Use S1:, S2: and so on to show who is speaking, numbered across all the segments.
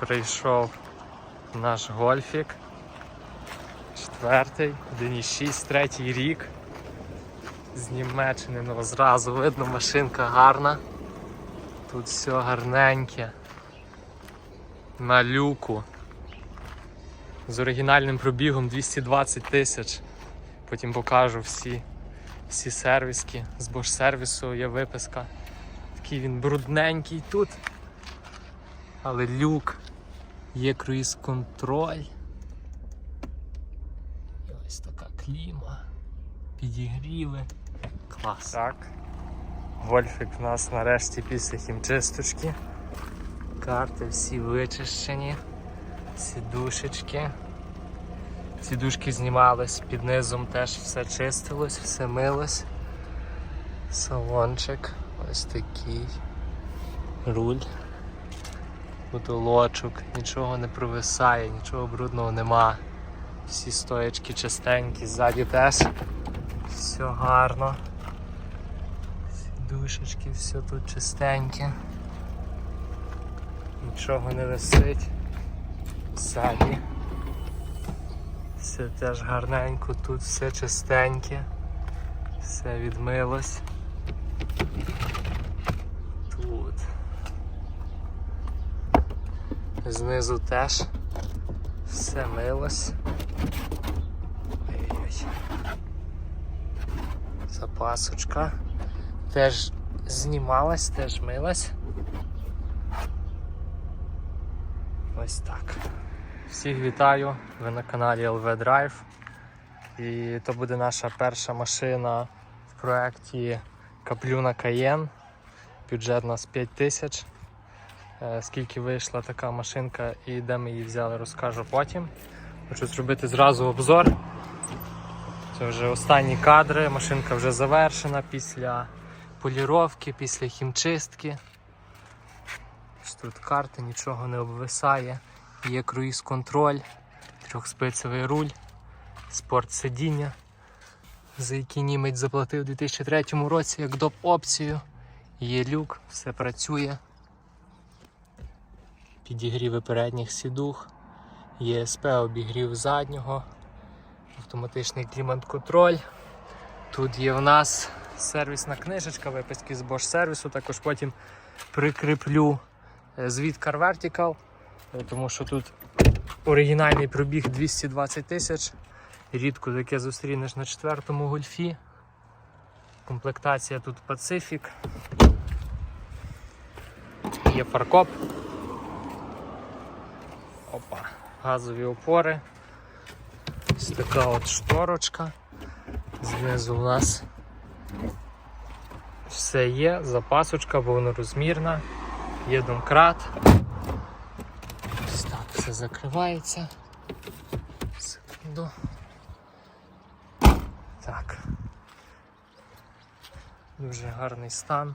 S1: прийшов наш гольфік. Четвертий, 1,6, третій рік. З Німеччини, ну зразу видно, машинка гарна. Тут все гарненьке. На люку. З оригінальним пробігом 220 тисяч. Потім покажу всі, всі сервіски. З Bosch сервісу є виписка. Такий він брудненький тут. Але люк, є круїз контроль. І ось така кліма. Підігріли. Клас. Так. Вольфик у нас нарешті після хімчисточки. Карти всі вичищені. Сідушечки. Сідушки знімались, під низом теж все чистилось, все милось. Салончик ось такий. Руль. Потолочок, нічого не провисає, нічого брудного нема. Всі стоячки чистенькі, ззаді теж. Все гарно. Сідушечки, все тут чистеньке. Нічого не висить. Ззаді. Все теж гарненько, тут все чистеньке, все відмилось. Тут. Знизу теж все милось. Ой-ой. Запасочка. Теж знімалась, теж милась. Ось так. Всіх вітаю, ви на каналі LV Drive. І то буде наша перша машина в проєкті Каплюна Cayenne. Бюджет у нас 5 тисяч. Е, Скільки вийшла така машинка і де ми її взяли, розкажу потім. Хочу зробити зразу обзор. Це вже останні кадри. Машинка вже завершена після поліровки, після хімчистки. Тут карти, нічого не обвисає. Є круїз контроль, трьохспицевий руль, спорт сидіння, за який німець заплатив у 2003 році як доп опцію. Є люк, все працює. Підігріви передніх сідух, ЄСП обігрів заднього, автоматичний клімат-контроль. Тут є в нас сервісна книжечка, виписки з Bosch сервісу, також потім прикріплю е, звіт Car Vertical. Е, тому що тут оригінальний пробіг 220 тисяч. Рідко таке зустрінеш на четвертому гольфі. Комплектація тут Pacific. Є фаркоп. Опа, газові опори. Ось така от шторочка. Знизу у нас все є, запасочка повнорозмірна, є домкрат. Ось так все закривається. Секунду. Так. Дуже гарний стан.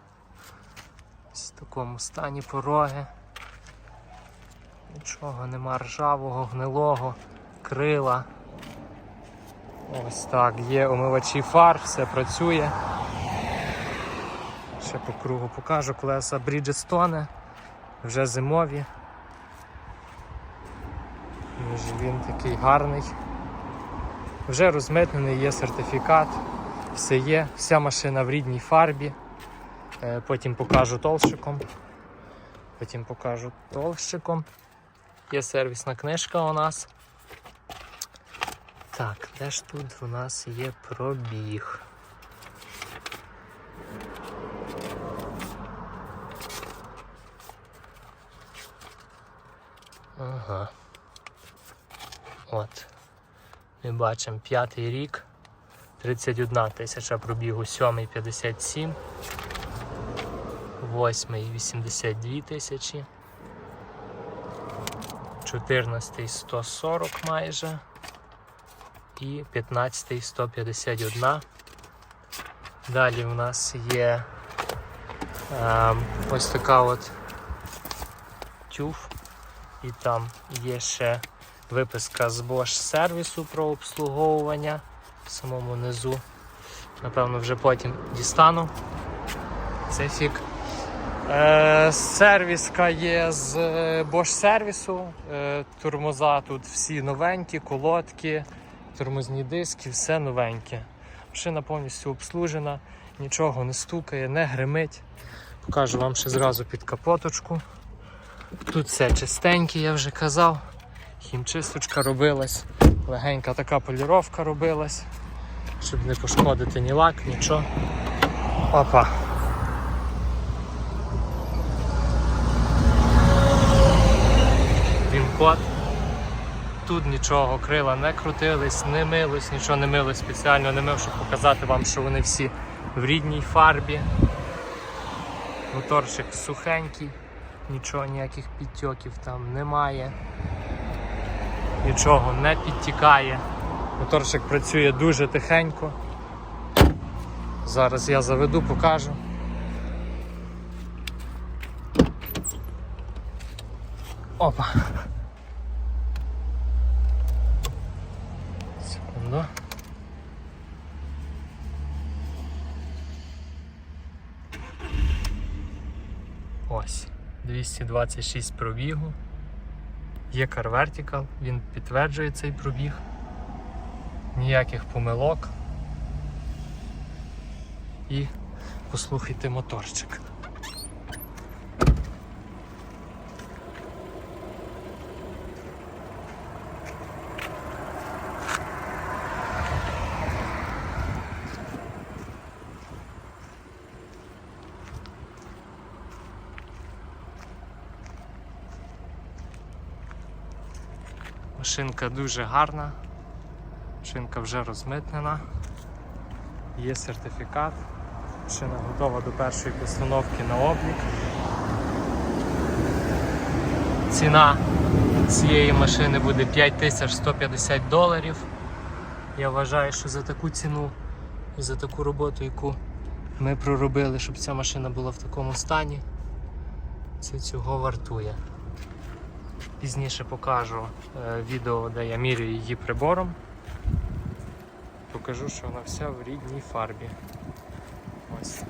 S1: Ось в такому стані пороги. Нічого нема ржавого, гнилого, крила. Ось так, є омивачі фар, все працює. Ще по кругу покажу колеса Bridgestone, вже зимові. Він такий гарний. Вже розмитнений, є сертифікат, все є, вся машина в рідній фарбі. Е, Потім покажу толщиком. Потім покажу толщиком. Є сервісна книжка у нас. Так, де ж тут у нас є пробіг? Ага. От. Ми бачимо п'ятий рік, 31 тисяча пробігу, сьомий 57, восьмий 82 тисячі, 14 140 майже і 15 151. Далі в нас є е, ось така от тюф, і там є ще виписка з Bosch сервісу про обслуговування в самому низу. Напевно, вже потім дістану. Це фік. Е, сервіска є з е, Bosch сервісу. Е, тормоза тут всі новенькі, колодки, тормозні диски, все новеньке. Машина повністю обслужена, нічого не стукає, не гримить. Покажу вам ще зразу під капоточку. Тут все чистеньке, я вже казав. Хімчисточка робилась, легенька така поліровка робилась, щоб не пошкодити ні лак, нічого. Опа. Він-код. Тут нічого, крила не крутились, не милось, нічого не милось, спеціально не мив, щоб показати вам, що вони всі в рідній фарбі. Моторчик сухенький, нічого, ніяких підтьоків там немає. Нічого не підтікає. Моторчик працює дуже тихенько. Зараз я заведу, покажу. Опа. Секунду. Ось, 226 пробігу. Є Car Vertical, він підтверджує цей пробіг. Ніяких помилок. І послухайте моторчик. Машинка дуже гарна, машинка вже розмитнена, є сертифікат, машина готова до першої постановки на облік. Ціна цієї машини буде 5150 доларів. Я вважаю, що за таку ціну і за таку роботу, яку ми проробили, щоб ця машина була в такому стані, це цього вартує. Пізніше покажу е, відео, де я міряю її прибором. Покажу, що вона вся в рідній фарбі. Ось.